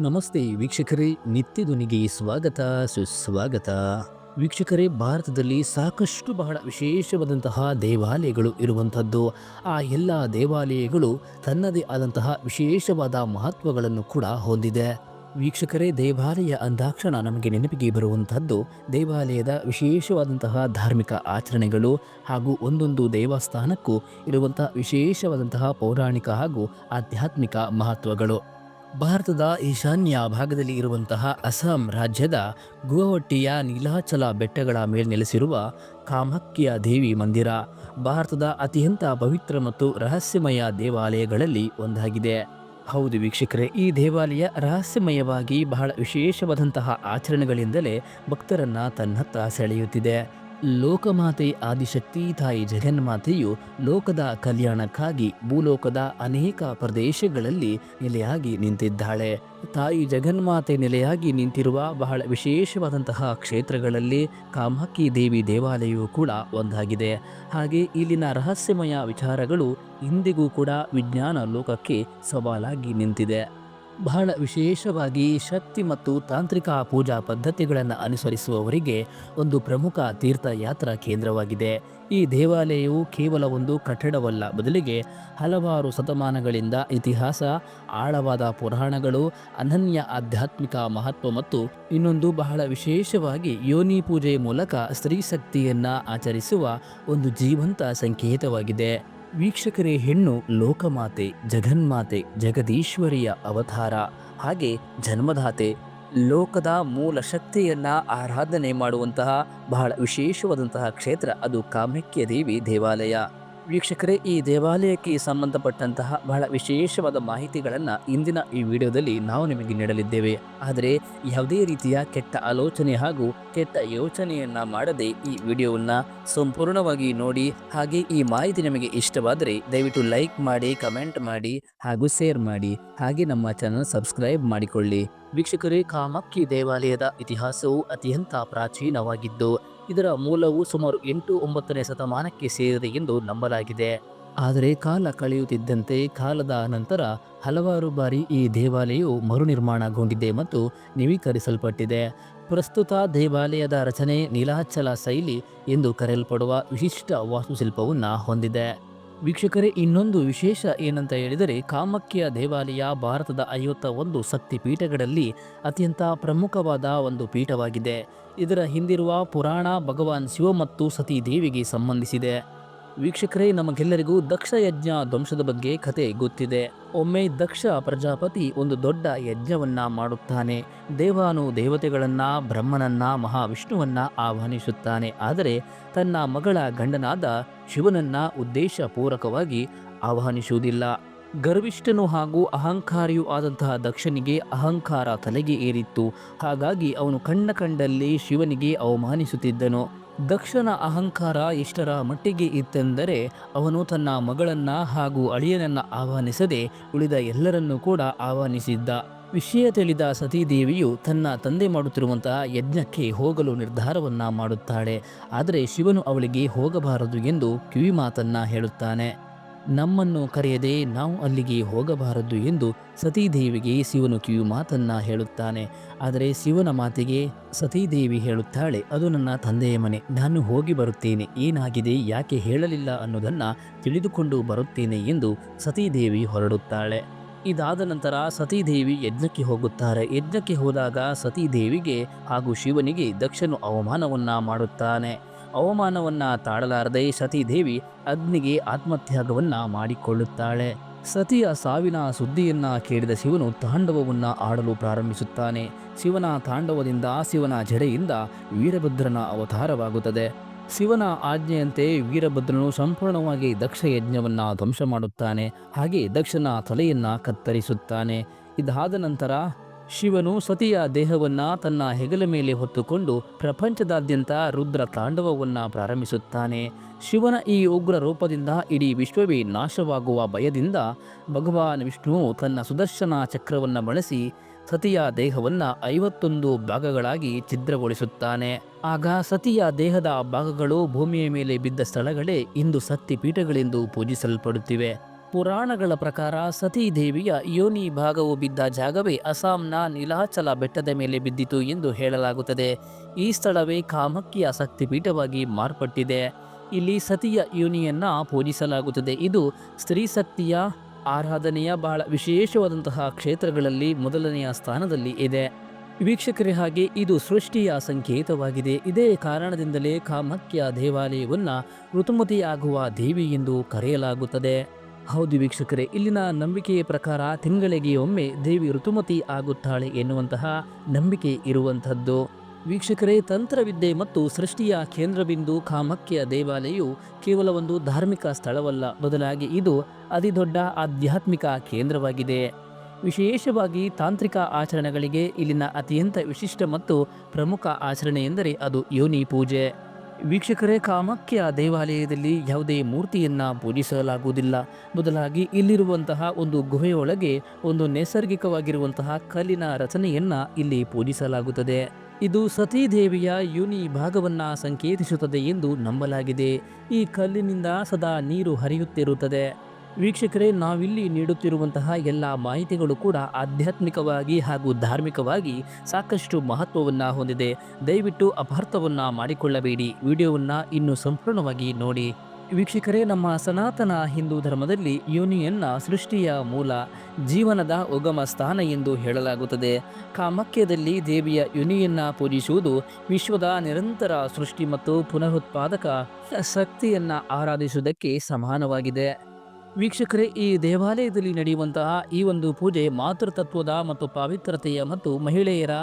ನಮಸ್ತೆ ವೀಕ್ಷಕರೇ, ನಿತ್ಯ ಧ್ವನಿಗೆ ಸ್ವಾಗತ, ಸುಸ್ವಾಗತ. ವೀಕ್ಷಕರೇ, ಭಾರತದಲ್ಲಿ ಸಾಕಷ್ಟು ಬಹಳ ವಿಶೇಷವಾದಂತಹ ದೇವಾಲಯಗಳು ಇರುವಂಥದ್ದು. ಆ ಎಲ್ಲ ದೇವಾಲಯಗಳು ತನ್ನದೇ ಆದಂತಹ ವಿಶೇಷವಾದ ಮಹತ್ವಗಳನ್ನು ಕೂಡ ಹೊಂದಿದೆ. ವೀಕ್ಷಕರೇ, ದೇವಾಲಯ ಅಂದಾಕ್ಷಣ ನಮಗೆ ನೆನಪಿಗೆ ಬರುವಂಥದ್ದು ದೇವಾಲಯದ ವಿಶೇಷವಾದಂತಹ ಧಾರ್ಮಿಕ ಆಚರಣೆಗಳು ಹಾಗೂ ಒಂದೊಂದು ದೇವಸ್ಥಾನಕ್ಕೂ ಇರುವಂತಹ ವಿಶೇಷವಾದಂತಹ ಪೌರಾಣಿಕ ಹಾಗೂ ಆಧ್ಯಾತ್ಮಿಕ ಮಹತ್ವಗಳು. ಭಾರತದ ಈಶಾನ್ಯ ಭಾಗದಲ್ಲಿ ಇರುವಂತಹ ಅಸ್ಸಾಂ ರಾಜ್ಯದ ಗುವಾಹಟಿಯ ನೀಲಾಚಲ ಬೆಟ್ಟಗಳ ಮೇಲೆ ನೆಲೆಸಿರುವ ಕಾಮಾಖ್ಯ ದೇವಿ ಮಂದಿರ, ಭಾರತದ ಅತ್ಯಂತ ಪವಿತ್ರ ಮತ್ತು ರಹಸ್ಯಮಯ ದೇವಾಲಯಗಳಲ್ಲಿ ಒಂದಾಗಿದೆ. ಹೌದು ವೀಕ್ಷಕರೇ, ಈ ದೇವಾಲಯ ರಹಸ್ಯಮಯವಾಗಿ ಬಹಳ ವಿಶೇಷವಾದಂತಹ ಆಚರಣೆಗಳಿಂದಲೇ ಭಕ್ತರನ್ನ ತನ್ನತ್ತ ಸೆಳೆಯುತ್ತಿದೆ. ಲೋಕಮಾತೆ ಆದಿಶಕ್ತಿ ತಾಯಿ ಜಗನ್ಮಾತೆಯು ಲೋಕದ ಕಲ್ಯಾಣಕ್ಕಾಗಿ ಭೂಲೋಕದ ಅನೇಕ ಪ್ರದೇಶಗಳಲ್ಲಿ ನೆಲೆಯಾಗಿ ನಿಂತಿದ್ದಾಳೆ. ತಾಯಿ ಜಗನ್ಮಾತೆ ನೆಲೆಯಾಗಿ ನಿಂತಿರುವ ಬಹಳ ವಿಶೇಷವಾದಂತಹ ಕ್ಷೇತ್ರಗಳಲ್ಲಿ ಕಾಮಾಕ್ಕಿ ದೇವಿ ದೇವಾಲಯವು ಕೂಡ ಒಂದಾಗಿದೆ. ಹಾಗೆ ಇಲ್ಲಿನ ರಹಸ್ಯಮಯ ವಿಚಾರಗಳು ಇಂದಿಗೂ ಕೂಡ ವಿಜ್ಞಾನ ಲೋಕಕ್ಕೆ ಸವಾಲಾಗಿ ನಿಂತಿದೆ. ಬಹಳ ವಿಶೇಷವಾಗಿ ಶಕ್ತಿ ಮತ್ತು ತಾಂತ್ರಿಕ ಪೂಜಾ ಪದ್ಧತಿಗಳನ್ನು ಅನುಸರಿಸುವವರಿಗೆ ಒಂದು ಪ್ರಮುಖ ತೀರ್ಥಯಾತ್ರಾ ಕೇಂದ್ರವಾಗಿದೆ. ಈ ದೇವಾಲಯವು ಕೇವಲ ಒಂದು ಕಟ್ಟಡವಲ್ಲ, ಬದಲಿಗೆ ಹಲವಾರು ಶತಮಾನಗಳಿಂದ ಇತಿಹಾಸ, ಆಳವಾದ ಪುರಾಣಗಳು, ಅನನ್ಯ ಆಧ್ಯಾತ್ಮಿಕ ಮಹತ್ವ ಮತ್ತು ಇನ್ನೊಂದು ಬಹಳ ವಿಶೇಷವಾಗಿ ಯೋನಿ ಪೂಜೆ ಮೂಲಕ ಸ್ತ್ರೀ ಶಕ್ತಿಯನ್ನು ಆಚರಿಸುವ ಒಂದು ಜೀವಂತ ಸಂಕೇತವಾಗಿದೆ. ವೀಕ್ಷಕರೇ, ಹೆಣ್ಣು ಲೋಕಮಾತೆ, ಜಗನ್ಮಾತೆ, ಜಗದೀಶ್ವರಿಯ ಅವತಾರ, ಹಾಗೆ ಜನ್ಮದಾತೆ, ಲೋಕದ ಮೂಲ ಶಕ್ತಿಯನ್ನ ಆರಾಧನೆ ಮಾಡುವಂತಹ ಬಹಳ ವಿಶೇಷವಾದಂತಹ ಕ್ಷೇತ್ರ, ಅದು ಕಾಮಾಖ್ಯ ದೇವಿ ದೇವಾಲಯ. ವೀಕ್ಷಕರೇ, ಈ ದೇವಾಲಯಕ್ಕೆ ಸಂಬಂಧಪಟ್ಟಂತಹ ಬಹಳ ವಿಶೇಷವಾದ ಮಾಹಿತಿಗಳನ್ನು ಇಂದಿನ ಈ ವಿಡಿಯೋದಲ್ಲಿ ನಾವು ನಿಮಗೆ ನೀಡಲಿದ್ದೇವೆ. ಆದರೆ, ಯಾವುದೇ ರೀತಿಯ ಕೆಟ್ಟ ಆಲೋಚನೆ ಹಾಗೂ ಕೆಟ್ಟ ಯೋಚನೆಯನ್ನು ಮಾಡದೆ ಈ ವಿಡಿಯೋವನ್ನು ಸಂಪೂರ್ಣವಾಗಿ ನೋಡಿ, ಹಾಗೆ ಈ ಮಾಹಿತಿ ನಿಮಗೆ ಇಷ್ಟವಾದರೆ ದಯವಿಟ್ಟು ಲೈಕ್ ಮಾಡಿ, ಕಮೆಂಟ್ ಮಾಡಿ ಹಾಗೂ ಶೇರ್ ಮಾಡಿ. ಹಾಗೆ ನಮ್ಮ ಚಾನಲ್ ಸಬ್ಸ್ಕ್ರೈಬ್ ಮಾಡಿಕೊಳ್ಳಿ. ವೀಕ್ಷಕರೇ, ಕಾಮಾಕ್ಷಿ ದೇವಾಲಯದ ಇತಿಹಾಸವು ಅತ್ಯಂತ ಪ್ರಾಚೀನವಾಗಿದ್ದು ಇದರ ಮೂಲವು ಸುಮಾರು ಎಂಟು ಒಂಬತ್ತನೇ ಶತಮಾನಕ್ಕೆ ಸೇರಿದೆ ಎಂದು ನಂಬಲಾಗಿದೆ. ಆದರೆ ಕಾಲ ಕಳೆಯುತ್ತಿದ್ದಂತೆ ಕಾಲದ ನಂತರ ಹಲವಾರು ಬಾರಿ ಈ ದೇವಾಲಯವು ಮರುನಿರ್ಮಾಣಗೊಂಡಿದೆ ಮತ್ತು ನವೀಕರಿಸಲ್ಪಟ್ಟಿದೆ. ಪ್ರಸ್ತುತ ದೇವಾಲಯದ ರಚನೆ ನೀಲಾಚಲ ಶೈಲಿ ಎಂದು ಕರೆಯಲ್ಪಡುವ ವಿಶಿಷ್ಟ ವಾಸ್ತುಶಿಲ್ಪವನ್ನು ಹೊಂದಿದೆ. ವೀಕ್ಷಕರೇ, ಇನ್ನೊಂದು ವಿಶೇಷ ಏನಂತ ಹೇಳಿದರೆ, ಕಾಮಾಖ್ಯ ದೇವಾಲಯ ಭಾರತದ ಐವತ್ತ ಒಂದು ಶಕ್ತಿ ಪೀಠಗಳಲ್ಲಿ ಅತ್ಯಂತ ಪ್ರಮುಖವಾದ ಒಂದು ಪೀಠವಾಗಿದೆ. ಇದರ ಹಿಂದಿರುವ ಪುರಾಣ ಭಗವಾನ್ ಶಿವ ಮತ್ತು ಸತಿ ದೇವಿಗೆ ಸಂಬಂಧಿಸಿದೆ. ವೀಕ್ಷಕರೇ, ನಮಗೆಲ್ಲರಿಗೂ ದಕ್ಷ ಯಜ್ಞ ಧ್ವಂಸದ ಬಗ್ಗೆ ಕತೆ ಗೊತ್ತಿದೆ. ಒಮ್ಮೆ ದಕ್ಷ ಪ್ರಜಾಪತಿ ಒಂದು ದೊಡ್ಡ ಯಜ್ಞವನ್ನ ಮಾಡುತ್ತಾನೆ. ದೇವಾನು ದೇವತೆಗಳನ್ನ, ಬ್ರಹ್ಮನನ್ನ, ಮಹಾವಿಷ್ಣುವನ್ನ ಆಹ್ವಾನಿಸುತ್ತಾನೆ. ಆದರೆ ತನ್ನ ಮಗಳ ಗಂಡನಾದ ಶಿವನನ್ನ ಉದ್ದೇಶಪೂರ್ವಕವಾಗಿ ಆಹ್ವಾನಿಸುವುದಿಲ್ಲ. ಗರ್ವಿಷ್ಠನು ಹಾಗೂ ಅಹಂಕಾರಿಯೂ ಆದಂತಹ ದಕ್ಷನಿಗೆ ಅಹಂಕಾರ ತಲೆಗೆ ಏರಿತ್ತು. ಹಾಗಾಗಿ ಅವನು ಕಣ್ಣ ಕಂಡಲ್ಲಿ ಶಿವನಿಗೆ ಅವಮಾನಿಸುತ್ತಿದ್ದನು. ದಕ್ಷನ ಅಹಂಕಾರ ಎಷ್ಟರ ಮಟ್ಟಿಗೆ ಇತ್ತೆಂದರೆ ಅವನು ತನ್ನ ಮಗಳನ್ನ ಹಾಗೂ ಅಳಿಯನನ್ನ ಆಹ್ವಾನಿಸದೆ ಉಳಿದ ಎಲ್ಲರನ್ನೂ ಕೂಡ ಆಹ್ವಾನಿಸಿದ್ದ. ವಿಷಯ ತಿಳಿದ ಸತೀದೇವಿಯು ತನ್ನ ತಂದೆ ಮಾಡುತ್ತಿರುವಂತಹ ಯಜ್ಞಕ್ಕೆ ಹೋಗಲು ನಿರ್ಧಾರವನ್ನ ಮಾಡುತ್ತಾಳೆ. ಆದರೆ ಶಿವನು ಅವಳಿಗೆ ಹೋಗಬಾರದು ಎಂದು ಕಿವಿಮಾತನ್ನ ಹೇಳುತ್ತಾನೆ. ನಮ್ಮನ್ನು ಕರೆಯದೆ ನಾವು ಅಲ್ಲಿಗೆ ಹೋಗಬಾರದು ಎಂದು ಸತೀದೇವಿಗೆ ಶಿವನು ಕಿಯು ಮಾತನ್ನ ಹೇಳುತ್ತಾನೆ. ಆದರೆ ಶಿವನ ಮಾತಿಗೆ ಸತೀದೇವಿ ಹೇಳುತ್ತಾಳೆ, ಅದು ನನ್ನ ತಂದೆಯ ಮನೆ, ನಾನು ಹೋಗಿ ಬರುತ್ತೇನೆ. ಏನಾಗಿದೆ, ಯಾಕೆ ಹೇಳಲಿಲ್ಲ ಅನ್ನೋದನ್ನು ತಿಳಿದುಕೊಂಡು ಬರುತ್ತೇನೆ ಎಂದು ಸತೀದೇವಿ ಹೊರಡುತ್ತಾಳೆ. ಇದಾದ ನಂತರ ಸತೀದೇವಿ ಯಜ್ಞಕ್ಕೆ ಹೋಗುತ್ತಾರೆ. ಯಜ್ಞಕ್ಕೆ ಹೋದಾಗ ಸತೀದೇವಿಗೆ ಹಾಗೂ ಶಿವನಿಗೆ ದಕ್ಷನು ಅವಮಾನವನ್ನ ಮಾಡುತ್ತಾನೆ. ಅವಮಾನವನ್ನ ತಾಳಲಾರದೆ ಸತೀದೇವಿ ಅಗ್ನಿಗೆ ಆತ್ಮತ್ಯಾಗವನ್ನ ಮಾಡಿಕೊಳ್ಳುತ್ತಾಳೆ. ಸತಿಯ ಸಾವಿನ ಸುದ್ದಿಯನ್ನ ಕೇಳಿದ ಶಿವನು ತಾಂಡವವನ್ನ ಆಡಲು ಪ್ರಾರಂಭಿಸುತ್ತಾನೆ. ಶಿವನ ತಾಂಡವದಿಂದ ಶಿವನ ಜಡೆಯಿಂದ ವೀರಭದ್ರನ ಅವತಾರವಾಗುತ್ತದೆ. ಶಿವನ ಆಜ್ಞೆಯಂತೆ ವೀರಭದ್ರನು ಸಂಪೂರ್ಣವಾಗಿ ದಕ್ಷ ಯಜ್ಞವನ್ನ ಧ್ವಂಸ ಮಾಡುತ್ತಾನೆ. ಹಾಗೆ ದಕ್ಷನ ತಲೆಯನ್ನು ಕತ್ತರಿಸುತ್ತಾನೆ. ಇದಾದ ನಂತರ ಶಿವನು ಸತಿಯ ದೇಹವನ್ನ ತನ್ನ ಹೆಗಲ ಮೇಲೆ ಹೊತ್ತುಕೊಂಡು ಪ್ರಪಂಚದಾದ್ಯಂತ ರುದ್ರ ತಾಂಡವವನ್ನು ಪ್ರಾರಂಭಿಸುತ್ತಾನೆ. ಶಿವನ ಈ ಉಗ್ರ ರೂಪದಿಂದ ಇಡೀ ವಿಶ್ವವೇ ನಾಶವಾಗುವ ಭಯದಿಂದ ಭಗವಾನ್ ವಿಷ್ಣುವು ತನ್ನ ಸುದರ್ಶನ ಚಕ್ರವನ್ನು ಬಳಸಿ ಸತಿಯ ದೇಹವನ್ನು ಐವತ್ತೊಂದು ಭಾಗಗಳಾಗಿ ಛಿದ್ರಗೊಳಿಸುತ್ತಾನೆ. ಆಗ ಸತಿಯ ದೇಹದ ಭಾಗಗಳು ಭೂಮಿಯ ಮೇಲೆ ಬಿದ್ದ ಸ್ಥಳಗಳೇ ಇಂದು ಸತ್ತಿ ಪೀಠಗಳೆಂದು ಪೂಜಿಸಲ್ಪಡುತ್ತಿವೆ. ಪುರಾಣಗಳ ಪ್ರಕಾರ ಸತೀದೇವಿಯ ಯೋನಿ ಭಾಗವು ಬಿದ್ದ ಜಾಗವೇ ಅಸ್ಸಾಂನ ನೀಲಾಚಲ ಬೆಟ್ಟದ ಮೇಲೆ ಬಿದ್ದಿತು ಎಂದು ಹೇಳಲಾಗುತ್ತದೆ. ಈ ಸ್ಥಳವೇ ಕಾಮಕ್ಕಿಯ ಶಕ್ತಿಪೀಠವಾಗಿ ಮಾರ್ಪಟ್ಟಿದೆ. ಇಲ್ಲಿ ಸತಿಯ ಯೋನಿಯನ್ನು ಪೂಜಿಸಲಾಗುತ್ತದೆ. ಇದು ಸ್ತ್ರೀ ಶಕ್ತಿಯ ಆರಾಧನೆಯ ಬಹಳ ವಿಶೇಷವಾದಂತಹ ಕ್ಷೇತ್ರಗಳಲ್ಲಿ ಮೊದಲನೆಯ ಸ್ಥಾನದಲ್ಲಿ ಇದೆ. ವೀಕ್ಷಕರೇ, ಹಾಗೆ ಇದು ಸೃಷ್ಟಿಯ ಸಂಕೇತವಾಗಿದೆ. ಇದೇ ಕಾರಣದಿಂದಲೇ ಕಾಮಕ್ಯ ದೇವಾಲಯವನ್ನು ಋತುಮತಿಯಾಗುವ ದೇವಿ ಎಂದು ಕರೆಯಲಾಗುತ್ತದೆ. ಹೌದು ವೀಕ್ಷಕರೇ, ಇಲ್ಲಿನ ನಂಬಿಕೆಯ ಪ್ರಕಾರ ತಿಂಗಳಿಗೆ ಒಮ್ಮೆ ದೇವಿ ಋತುಮತಿ ಆಗುತ್ತಾಳೆ ಎನ್ನುವಂತಹ ನಂಬಿಕೆ ಇರುವಂಥದ್ದು. ವೀಕ್ಷಕರೇ, ತಂತ್ರವಿದ್ಯೆ ಮತ್ತು ಸೃಷ್ಟಿಯ ಕೇಂದ್ರಬಿಂದು ಕಾಮಕ್ಯ ದೇವಾಲಯವು ಕೇವಲ ಒಂದು ಧಾರ್ಮಿಕ ಸ್ಥಳವಲ್ಲ, ಬದಲಾಗಿ ಇದು ಅತಿದೊಡ್ಡ ಆಧ್ಯಾತ್ಮಿಕ ಕೇಂದ್ರವಾಗಿದೆ. ವಿಶೇಷವಾಗಿ ತಾಂತ್ರಿಕ ಆಚರಣೆಗಳಿಗೆ ಇಲ್ಲಿನ ಅತ್ಯಂತ ವಿಶಿಷ್ಟ ಮತ್ತು ಪ್ರಮುಖ ಆಚರಣೆ ಎಂದರೆ ಅದು ಯೋನಿ ಪೂಜೆ. ವೀಕ್ಷಕರೇ, ಕಾಮಾಖ್ಯ ದೇವಾಲಯದಲ್ಲಿ ಯಾವುದೇ ಮೂರ್ತಿಯನ್ನು ಪೂಜಿಸಲಾಗುವುದಿಲ್ಲ. ಬದಲಾಗಿ ಇಲ್ಲಿರುವಂತಹ ಒಂದು ಗುಹೆಯೊಳಗೆ ಒಂದು ನೈಸರ್ಗಿಕವಾಗಿರುವಂತಹ ಕಲ್ಲಿನ ರಚನೆಯನ್ನು ಇಲ್ಲಿ ಪೂಜಿಸಲಾಗುತ್ತದೆ. ಇದು ಸತೀ ದೇವಿಯ ಯುನಿ ಭಾಗವನ್ನು ಸಂಕೇತಿಸುತ್ತದೆ ಎಂದು ನಂಬಲಾಗಿದೆ. ಈ ಕಲ್ಲಿನಿಂದ ಸದಾ ನೀರು ಹರಿಯುತ್ತಿರುತ್ತದೆ. ವೀಕ್ಷಕರೇ, ನಾವಿಲ್ಲಿ ನೀಡುತ್ತಿರುವಂತಹ ಎಲ್ಲ ಮಾಹಿತಿಗಳು ಕೂಡ ಆಧ್ಯಾತ್ಮಿಕವಾಗಿ ಹಾಗೂ ಧಾರ್ಮಿಕವಾಗಿ ಸಾಕಷ್ಟು ಮಹತ್ವವನ್ನು ಹೊಂದಿದೆ. ದಯವಿಟ್ಟು ಅಪಾರ್ಥವನ್ನು ಮಾಡಿಕೊಳ್ಳಬೇಡಿ. ವಿಡಿಯೋವನ್ನು ಇನ್ನೂ ಸಂಪೂರ್ಣವಾಗಿ ನೋಡಿ. ವೀಕ್ಷಕರೇ, ನಮ್ಮ ಸನಾತನ ಹಿಂದೂ ಧರ್ಮದಲ್ಲಿ ಯೋನಿಯನ್ನ ಸೃಷ್ಟಿಯ ಮೂಲ ಜೀವನದ ಉಗಮ ಸ್ಥಾನ ಎಂದು ಹೇಳಲಾಗುತ್ತದೆ. ಕಾಮಕ್ಯದಲ್ಲಿ ದೇವಿಯ ಯುನಿಯನ್ನು ಪೂಜಿಸುವುದು ವಿಶ್ವದ ನಿರಂತರ ಸೃಷ್ಟಿ ಮತ್ತು ಪುನರುತ್ಪಾದಕ ಶಕ್ತಿಯನ್ನು ಆರಾಧಿಸುವುದಕ್ಕೆ ಸಮಾನವಾಗಿದೆ. ವೀಕ್ಷಕರೇ, ಈ ದೇವಾಲಯದಲ್ಲಿ ನಡೆಯುವಂತಹ ಈ ಒಂದು ಪೂಜೆ ಮಾತೃತತ್ವದ ಮತ್ತು ಪವಿತ್ರತೆಯ ಮತ್ತು ಮಹಿಳೆಯರ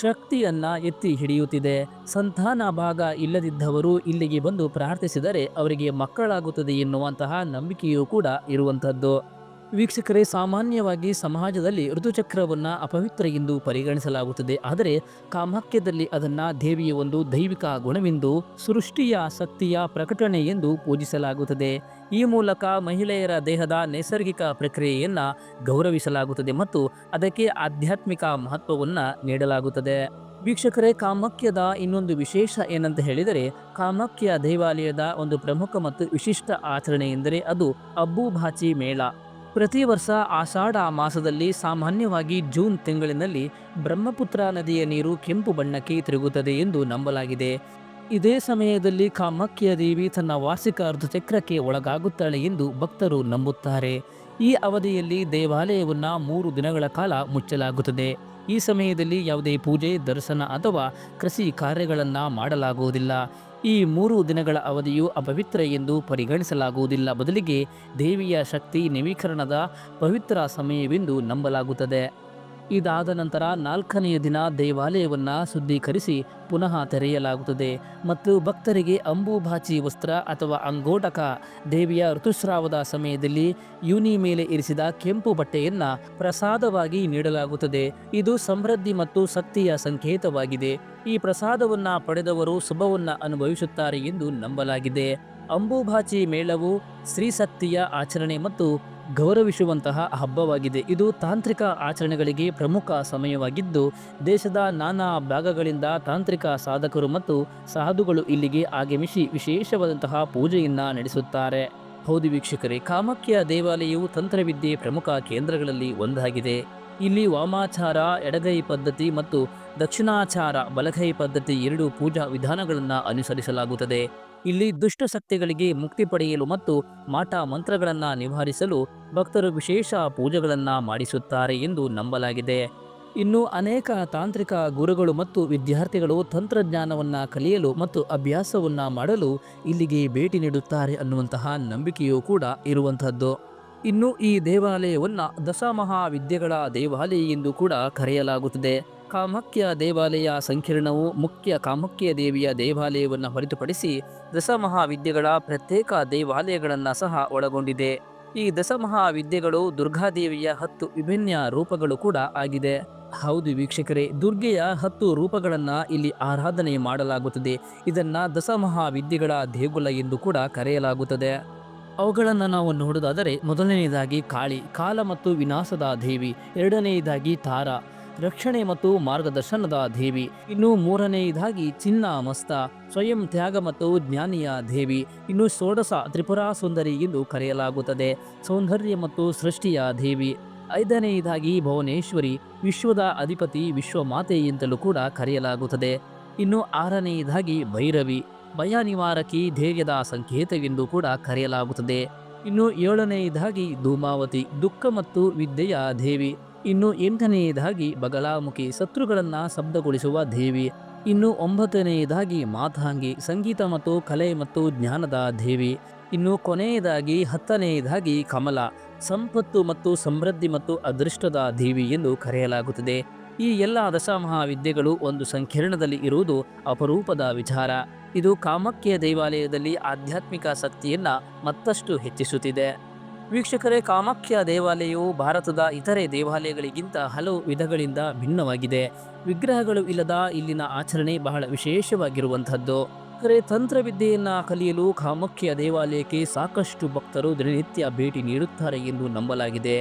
ಶಕ್ತಿಯನ್ನ ಎತ್ತಿ ಹಿಡಿಯುತ್ತಿದೆ. ಸಂತಾನ ಭಾಗ ಇಲ್ಲದಿದ್ದವರು ಇಲ್ಲಿಗೆ ಬಂದು ಪ್ರಾರ್ಥಿಸಿದರೆ ಅವರಿಗೆ ಮಕ್ಕಳಾಗುತ್ತದೆ ಎನ್ನುವಂತಹ ನಂಬಿಕೆಯೂ ಕೂಡ ಇರುವಂಥದ್ದು. ವೀಕ್ಷಕರೇ, ಸಾಮಾನ್ಯವಾಗಿ ಸಮಾಜದಲ್ಲಿ ಋತುಚಕ್ರವನ್ನು ಅಪವಿತ್ರ ಎಂದು ಪರಿಗಣಿಸಲಾಗುತ್ತದೆ. ಆದರೆ ಕಾಮಾಕ್ಯದಲ್ಲಿ ಅದನ್ನು ದೇವಿಯ ಒಂದು ದೈವಿಕ ಗುಣವೆಂದು, ಸೃಷ್ಟಿಯ ಶಕ್ತಿಯ ಪ್ರಕಟಣೆ ಎಂದು ಪೂಜಿಸಲಾಗುತ್ತದೆ. ಈ ಮೂಲಕ ಮಹಿಳೆಯರ ದೇಹದ ನೈಸರ್ಗಿಕ ಪ್ರಕ್ರಿಯೆಯನ್ನು ಗೌರವಿಸಲಾಗುತ್ತದೆ ಮತ್ತು ಅದಕ್ಕೆ ಆಧ್ಯಾತ್ಮಿಕ ಮಹತ್ವವನ್ನು ನೀಡಲಾಗುತ್ತದೆ. ವೀಕ್ಷಕರೇ, ಕಾಮಾಕ್ಯದ ಇನ್ನೊಂದು ವಿಶೇಷ ಏನಂತ ಹೇಳಿದರೆ, ಕಾಮಾಕ್ಯ ದೇವಾಲಯದ ಒಂದು ಪ್ರಮುಖ ಮತ್ತು ವಿಶಿಷ್ಟ ಆಚರಣೆ ಎಂದರೆ ಅದು ಅಬ್ಬುಭಾಚಿ ಮೇಳ. ಪ್ರತಿ ವರ್ಷ ಆಷಾಢ ಮಾಸದಲ್ಲಿ ಸಾಮಾನ್ಯವಾಗಿ ಜೂನ್ ತಿಂಗಳಿನಲ್ಲಿ ಬ್ರಹ್ಮಪುತ್ರ ನದಿಯ ನೀರು ಕೆಂಪು ಬಣ್ಣಕ್ಕೆ ತಿರುಗುತ್ತದೆ ಎಂದು ನಂಬಲಾಗಿದೆ. ಇದೇ ಸಮಯದಲ್ಲಿ ಕಾಮಾಕ್ಯ ದೇವಿ ತನ್ನ ವಾರ್ಷಿಕ ಅರ್ಧಚಕ್ರಕ್ಕೆ ಒಳಗಾಗುತ್ತಾಳೆ ಎಂದು ಭಕ್ತರು ನಂಬುತ್ತಾರೆ. ಈ ಅವಧಿಯಲ್ಲಿ ದೇವಾಲಯವನ್ನು ಮೂರು ದಿನಗಳ ಕಾಲ ಮುಚ್ಚಲಾಗುತ್ತದೆ. ಈ ಸಮಯದಲ್ಲಿ ಯಾವುದೇ ಪೂಜೆ, ದರ್ಶನ ಅಥವಾ ಕೃಷಿ ಕಾರ್ಯಗಳನ್ನು ಮಾಡಲಾಗುವುದಿಲ್ಲ. ಈ ಮೂರು ದಿನಗಳ ಅವಧಿಯು ಅಪವಿತ್ರ ಎಂದು ಪರಿಗಣಿಸಲಾಗುವುದಿಲ್ಲ. ಬದಲಿಗೆ ದೇವಿಯ ಶಕ್ತಿ ನವೀಕರಣದ ಪವಿತ್ರ ಸಮಯವೆಂದು ನಂಬಲಾಗುತ್ತದೆ. ಇದಾದ ನಂತರ ನಾಲ್ಕನೆಯ ದಿನ ದೇವಾಲಯವನ್ನು ಶುದ್ಧೀಕರಿಸಿ ಪುನಃ ತೆರೆಯಲಾಗುತ್ತದೆ. ಮತ್ತು ಭಕ್ತರಿಗೆ ಅಂಬುಭಾಚಿ ವಸ್ತ್ರ ಅಥವಾ ಅಂಗೋಟಕ, ದೇವಿಯ ಋತುಸ್ರಾವದ ಸಮಯದಲ್ಲಿ ಯೂನಿ ಮೇಲೆ ಇರಿಸಿದ ಕೆಂಪು ಬಟ್ಟೆಯನ್ನು ಪ್ರಸಾದವಾಗಿ ನೀಡಲಾಗುತ್ತದೆ. ಇದು ಸಮೃದ್ಧಿ ಮತ್ತು ಶಕ್ತಿಯ ಸಂಕೇತವಾಗಿದೆ. ಈ ಪ್ರಸಾದವನ್ನು ಪಡೆದವರು ಶುಭವನ್ನು ಅನುಭವಿಸುತ್ತಾರೆ ಎಂದು ನಂಬಲಾಗಿದೆ. ಅಂಬುಬಾಚಿ ಮೇಳವು ಸ್ತ್ರೀಶಕ್ತಿಯ ಆಚರಣೆ ಮತ್ತು ಗೌರವಿಸುವಂತಹ ಹಬ್ಬವಾಗಿದೆ. ಇದು ತಾಂತ್ರಿಕ ಆಚರಣೆಗಳಿಗೆ ಪ್ರಮುಖ ಸಮಯವಾಗಿದ್ದು, ದೇಶದ ನಾನಾ ಭಾಗಗಳಿಂದ ತಾಂತ್ರಿಕ ಸಾಧಕರು ಮತ್ತು ಸಾಧುಗಳು ಇಲ್ಲಿಗೆ ಆಗಮಿಸಿ ವಿಶೇಷವಾದಂತಹ ಪೂಜೆಯನ್ನು ನಡೆಸುತ್ತಾರೆ. ಹೌದು ವೀಕ್ಷಕರೇ, ಕಾಮಾಖ್ಯ ದೇವಾಲಯವು ತಂತ್ರವಿದ್ಯೆ ಪ್ರಮುಖ ಕೇಂದ್ರಗಳಲ್ಲಿ ಒಂದಾಗಿದೆ. ಇಲ್ಲಿ ವಾಮಾಚಾರ, ಎಡಗೈ ಪದ್ಧತಿ ಮತ್ತು ದಕ್ಷಿಣಾಚಾರ, ಬಲಗೈ ಪದ್ಧತಿ ಎರಡು ಪೂಜಾ ವಿಧಾನಗಳನ್ನು ಅನುಸರಿಸಲಾಗುತ್ತದೆ. ಇಲ್ಲಿ ದುಷ್ಟ ಶಕ್ತಿಗಳಿಗೆ ಮುಕ್ತಿ ಪಡೆಯಲು ಮತ್ತು ಮಾಟ ಮಂತ್ರಗಳನ್ನು ನಿವಾರಿಸಲು ಭಕ್ತರು ವಿಶೇಷ ಪೂಜೆಗಳನ್ನು ಮಾಡಿಸುತ್ತಾರೆ ಎಂದು ನಂಬಲಾಗಿದೆ. ಇನ್ನು ಅನೇಕ ತಾಂತ್ರಿಕ ಗುರುಗಳು ಮತ್ತು ವಿದ್ಯಾರ್ಥಿಗಳು ತಂತ್ರಜ್ಞಾನವನ್ನು ಕಲಿಯಲು ಮತ್ತು ಅಭ್ಯಾಸವನ್ನು ಮಾಡಲು ಇಲ್ಲಿಗೆ ಭೇಟಿ ನೀಡುತ್ತಾರೆ ಅನ್ನುವಂತಹ ನಂಬಿಕೆಯೂ ಕೂಡ ಇರುವಂಥದ್ದು. ಇನ್ನು ಈ ದೇವಾಲಯವನ್ನು ದಶಮಹಾವಿದ್ಯೆಗಳ ದೇವಾಲಯ ಎಂದು ಕೂಡ ಕರೆಯಲಾಗುತ್ತದೆ. ಕಾಮಾಕ್ಯ ದೇವಾಲಯ ಸಂಕೀರ್ಣವು ಮುಖ್ಯ ಕಾಮಾಖ್ಯ ದೇವಿಯ ದೇವಾಲಯವನ್ನು ಹೊರತುಪಡಿಸಿ ದಶಮಹಾವಿದ್ಯೆಗಳ ಪ್ರತ್ಯೇಕ ದೇವಾಲಯಗಳನ್ನು ಸಹ ಒಳಗೊಂಡಿದೆ. ಈ ದಶಮಹಾವಿದ್ಯೆಗಳು ದುರ್ಗಾದೇವಿಯ ಹತ್ತು ವಿಭಿನ್ನ ರೂಪಗಳು ಕೂಡ ಆಗಿದೆ. ಹೌದು ವೀಕ್ಷಕರೇ, ದುರ್ಗೆಯ ಹತ್ತು ರೂಪಗಳನ್ನು ಇಲ್ಲಿ ಆರಾಧನೆ ಮಾಡಲಾಗುತ್ತದೆ. ಇದನ್ನು ದಶಮಹಾವಿದ್ಯೆಗಳ ದೇಗುಲ ಎಂದು ಕೂಡ ಕರೆಯಲಾಗುತ್ತದೆ. ಅವುಗಳನ್ನು ನಾವು ನೋಡೋದಾದರೆ ಮೊದಲನೆಯದಾಗಿ ಕಾಳಿ, ಕಾಲ ಮತ್ತು ವಿನಾಶದ ದೇವಿ ಎರಡನೆಯದಾಗಿ ತಾರ. ರಕ್ಷಣೆ ಮತ್ತು ಮಾರ್ಗದರ್ಶನದ ದೇವಿ. ಇನ್ನು ಮೂರನೆಯದಾಗಿ ಚಿನ್ನ ಮಸ್ತ ಸ್ವಯಂ ತ್ಯಾಗ ಮತ್ತು ಜ್ಞಾನಿಯ ದೇವಿ. ಇನ್ನು ಷೋಡಶ ತ್ರಿಪುರಾ ಸುಂದರಿ ಎಂದು ಕರೆಯಲಾಗುತ್ತದೆ. ಸೌಂದರ್ಯ ಮತ್ತು ಸೃಷ್ಟಿಯ ದೇವಿ. ಐದನೆಯದಾಗಿ ಭುವನೇಶ್ವರಿ, ವಿಶ್ವದ ಅಧಿಪತಿ ವಿಶ್ವಮಾತೆ ಎಂತಲೂ ಕೂಡ ಕರೆಯಲಾಗುತ್ತದೆ. ಇನ್ನು ಆರನೆಯದಾಗಿ ಭೈರವಿ. ಭಯ ನಿವಾರಕಿ ಧೈರ್ಯದ ಸಂಕೇತವೆಂದು ಕೂಡ ಕರೆಯಲಾಗುತ್ತದೆ. ಇನ್ನು ಏಳನೆಯದಾಗಿ ಧೂಮಾವತಿ, ದುಃಖ ಮತ್ತು ವಿದ್ಯೆಯ ದೇವಿ. ಇನ್ನು ಎಂಟನೆಯದಾಗಿ ಬಗಲಾಮುಖಿ ಶತ್ರುಗಳನ್ನು ಶಬ್ದಗೊಳಿಸುವ ದೇವಿ, ಇನ್ನು ಒಂಬತ್ತನೆಯದಾಗಿ ಮಾತಾಂಗಿ ಸಂಗೀತ ಮತ್ತು ಕಲೆ ಮತ್ತು ಜ್ಞಾನದ ದೇವಿ, ಇನ್ನು ಕೊನೆಯದಾಗಿ ಹತ್ತನೆಯದಾಗಿ ಕಮಲ, ಸಂಪತ್ತು ಮತ್ತು ಸಮೃದ್ಧಿ ಮತ್ತು ಅದೃಷ್ಟದ ದೇವಿ ಎಂದು ಕರೆಯಲಾಗುತ್ತದೆ. ಈ ಎಲ್ಲ ದಶಮಹಾವಿದ್ಯೆಗಳು ಒಂದು ಸಂಕೀರ್ಣದಲ್ಲಿ ಇರುವುದು ಅಪರೂಪದ ವಿಚಾರ. ಇದು ಕಾಮಕ್ಯ ದೇವಾಲಯದಲ್ಲಿ ಆಧ್ಯಾತ್ಮಿಕ ಶಕ್ತಿಯನ್ನು ಮತ್ತಷ್ಟು ಹೆಚ್ಚಿಸುತ್ತಿದೆ. ವೀಕ್ಷಕರೇ, ಕಾಮಾಖ್ಯ ದೇವಾಲಯವು ಭಾರತದ ಇತರೆ ದೇವಾಲಯಗಳಿಗಿಂತ ಹಲವು ವಿಧಗಳಿಂದ ಭಿನ್ನವಾಗಿದೆ. ವಿಗ್ರಹಗಳು ಇಲ್ಲದ ಇಲ್ಲಿನ ಆಚರಣೆ ಬಹಳ ವಿಶೇಷವಾಗಿರುವಂಥದ್ದು. ಆದರೆ ತಂತ್ರವಿದ್ಯೆಯನ್ನ ಕಲಿಯಲು ಕಾಮಾಖ್ಯ ದೇವಾಲಯಕ್ಕೆ ಸಾಕಷ್ಟು ಭಕ್ತರು ದಿನನಿತ್ಯ ಭೇಟಿ ನೀಡುತ್ತಾರೆ ಎಂದು ನಂಬಲಾಗಿದೆ.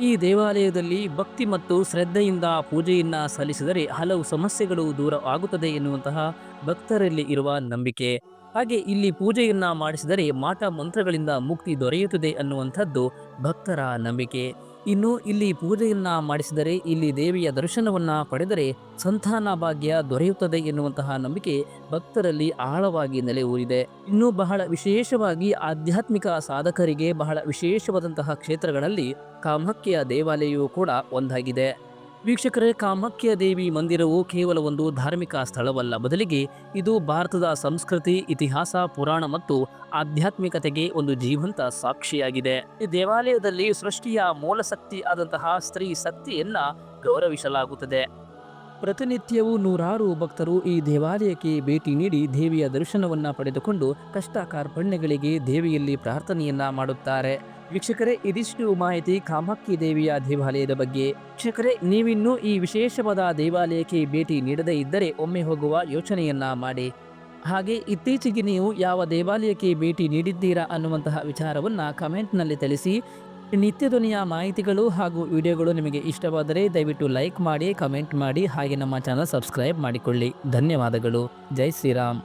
ಈ ದೇವಾಲಯದಲ್ಲಿ ಭಕ್ತಿ ಮತ್ತು ಶ್ರದ್ಧೆಯಿಂದ ಪೂಜೆಯನ್ನ ಸಲ್ಲಿಸಿದರೆ ಹಲವು ಸಮಸ್ಯೆಗಳು ದೂರ ಆಗುತ್ತದೆ ಎನ್ನುವಂತಹ ಭಕ್ತರಲ್ಲಿ ಇರುವ ನಂಬಿಕೆ. ಹಾಗೆ ಇಲ್ಲಿ ಪೂಜೆಯನ್ನ ಮಾಡಿಸಿದರೆ ಮಾಟ ಮಂತ್ರಗಳಿಂದ ಮುಕ್ತಿ ದೊರೆಯುತ್ತದೆ ಅನ್ನುವಂಥದ್ದು ಭಕ್ತರ ನಂಬಿಕೆ. ಇನ್ನು ಇಲ್ಲಿ ಪೂಜೆಯನ್ನ ಮಾಡಿಸಿದರೆ ಇಲ್ಲಿ ದೇವಿಯ ದರ್ಶನವನ್ನ ಪಡೆದರೆ ಸಂತಾನ ಭಾಗ್ಯ ದೊರೆಯುತ್ತದೆ ಎನ್ನುವಂತಹ ನಂಬಿಕೆ ಭಕ್ತರಲ್ಲಿ ಆಳವಾಗಿ ನೆಲೆ ಊರಿದೆ. ಇನ್ನು ಬಹಳ ವಿಶೇಷವಾಗಿ ಆಧ್ಯಾತ್ಮಿಕ ಸಾಧಕರಿಗೆ ಬಹಳ ವಿಶೇಷವಾದಂತಹ ಕ್ಷೇತ್ರಗಳಲ್ಲಿ ಕಾಮಾಖ್ಯ ದೇವಾಲಯವು ಕೂಡ ಒಂದಾಗಿದೆ. ವೀಕ್ಷಕರೇ, ಕಾಮಾಖ್ಯ ದೇವಿ ಮಂದಿರವು ಕೇವಲ ಒಂದು ಧಾರ್ಮಿಕ ಸ್ಥಳವಲ್ಲ. ಬದಲಿಗೆ ಇದು ಭಾರತದ ಸಂಸ್ಕೃತಿ, ಇತಿಹಾಸ, ಪುರಾಣ ಮತ್ತು ಆಧ್ಯಾತ್ಮಿಕತೆಗೆ ಒಂದು ಜೀವಂತ ಸಾಕ್ಷಿಯಾಗಿದೆ. ಈ ದೇವಾಲಯದಲ್ಲಿ ಸೃಷ್ಟಿಯ ಮೂಲಶಕ್ತಿ ಆದಂತಹ ಸ್ತ್ರೀ ಶಕ್ತಿಯನ್ನ ಗೌರವಿಸಲಾಗುತ್ತದೆ. ಪ್ರತಿನಿತ್ಯವೂ ನೂರಾರು ಭಕ್ತರು ಈ ದೇವಾಲಯಕ್ಕೆ ಭೇಟಿ ನೀಡಿ ದೇವಿಯ ದರ್ಶನವನ್ನ ಪಡೆದುಕೊಂಡು ಕಷ್ಟ ಕಾರ್ಪಣ್ಯಗಳಿಗೆ ದೇವಿಯಲ್ಲಿ ಪ್ರಾರ್ಥನೆಯನ್ನ ಮಾಡುತ್ತಾರೆ. ವೀಕ್ಷಕರೇ, ಇದಿಷ್ಟು ಮಾಹಿತಿ ಕಾಮಾಕ್ಷಿ ದೇವಿಯ ದೇವಾಲಯದ ಬಗ್ಗೆ. ವೀಕ್ಷಕರೇ, ನೀವಿನ್ನೂ ಈ ವಿಶೇಷವಾದ ದೇವಾಲಯಕ್ಕೆ ಭೇಟಿ ನೀಡದೇ ಇದ್ದರೆ ಒಮ್ಮೆ ಹೋಗುವ ಯೋಚನೆಯನ್ನ ಮಾಡಿ. ಹಾಗೆ ಇತ್ತೀಚೆಗೆ ನೀವು ಯಾವ ದೇವಾಲಯಕ್ಕೆ ಭೇಟಿ ನೀಡಿದ್ದೀರಾ ಅನ್ನುವಂತಹ ವಿಚಾರವನ್ನು ಕಮೆಂಟ್ನಲ್ಲಿ ತಿಳಿಸಿ. ನಿತ್ಯ ಧ್ವನಿಯ ಮಾಹಿತಿಗಳು ಹಾಗೂ ವಿಡಿಯೋಗಳು ನಿಮಗೆ ಇಷ್ಟವಾದರೆ ದಯವಿಟ್ಟು ಲೈಕ್ ಮಾಡಿ, ಕಮೆಂಟ್ ಮಾಡಿ, ಹಾಗೆ ನಮ್ಮ ಚಾನಲ್ ಸಬ್ಸ್ಕ್ರೈಬ್ ಮಾಡಿಕೊಳ್ಳಿ. ಧನ್ಯವಾದಗಳು. ಜೈ ಶ್ರೀರಾಮ್.